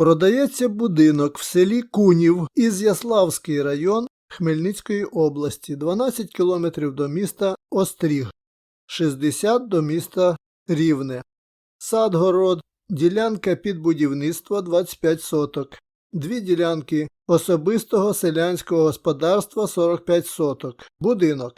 Продається будинок в селі Кунів, Ізяславський район Хмельницької області, 12 кілометрів до міста Остріг, 60 до міста Рівне. Сад-город, ділянка під будівництво 25 соток. Дві ділянки особистого селянського господарства 45 соток. Будинок.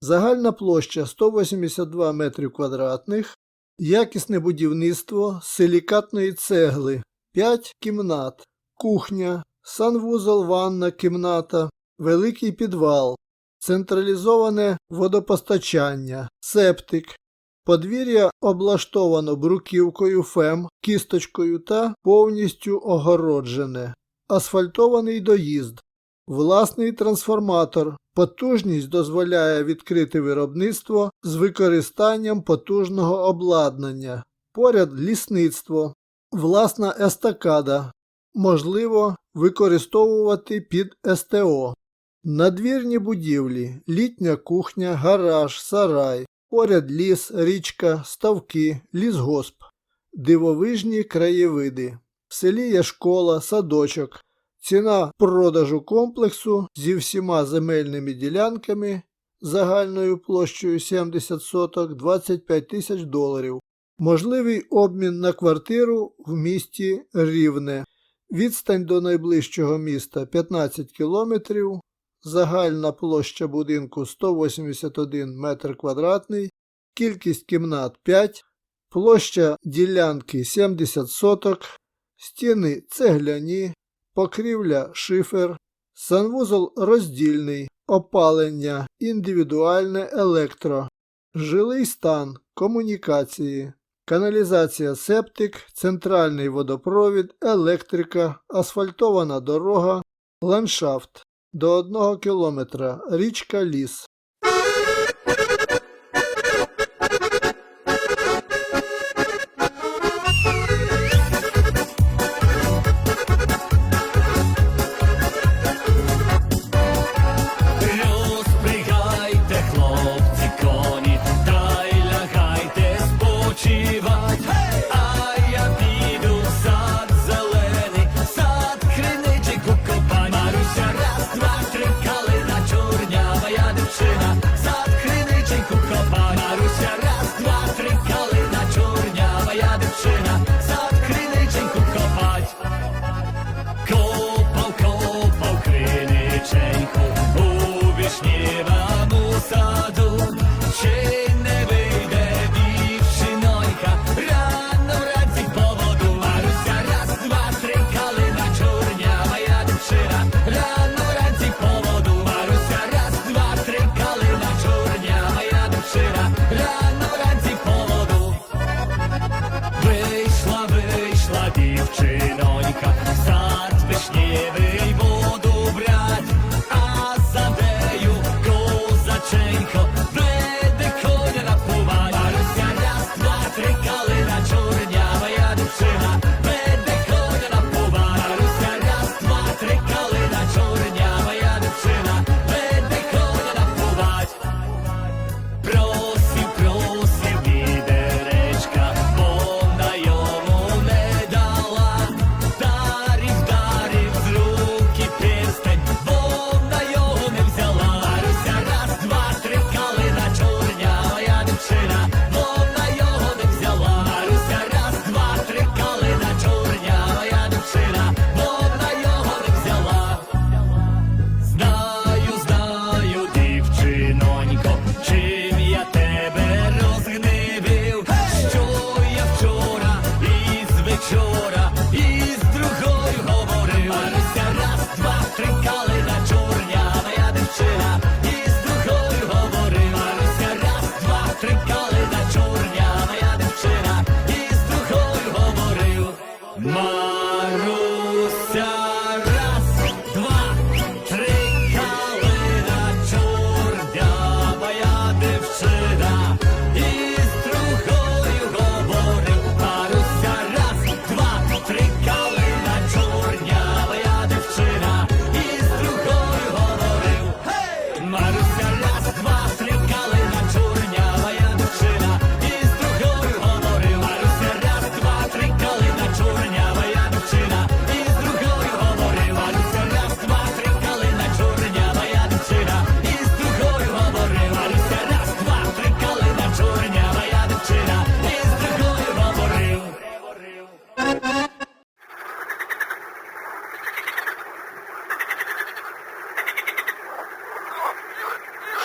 Загальна площа 182 метрів квадратних. Якісне будівництво силікатної цегли 5 кімнат, кухня, санвузол, ванна, кімната, великий підвал, централізоване водопостачання, септик. Подвір'я облаштовано бруківкою ФЕМ, кісточкою та повністю огороджене, асфальтований доїзд, власний трансформатор. Потужність дозволяє відкрити виробництво з використанням потужного обладнання. Поряд лісництво, власна естакада, можливо використовувати під СТО. Надвірні будівлі, літня кухня, гараж, сарай, поряд ліс, річка, ставки, лісгосп, дивовижні краєвиди. В селі є школа, садочок. Ціна продажу комплексу зі всіма земельними ділянками загальною площею 70 соток 25 тисяч доларів. Можливий обмін на квартиру в місті Рівне. Відстань до найближчого міста 15 кілометрів. Загальна площа будинку 181 метр квадратний, кількість кімнат 5, площа ділянки 70 соток, стіни цегляні, покрівля шифер, санвузол роздільний, опалення, індивідуальне електро, жилий стан, комунікації, каналізація септик, центральний водопровід, електрика, асфальтована дорога, ландшафт. До одного кілометра річка ліс. Чим я тебе розгневив, що я вчора із вечора із другою говорив. Маруся, раз, два, три, калина чорнява, я дівчина, із другою говорив. Маруся, раз, два, три, калина чорнява, я дівчина, із другою говорив.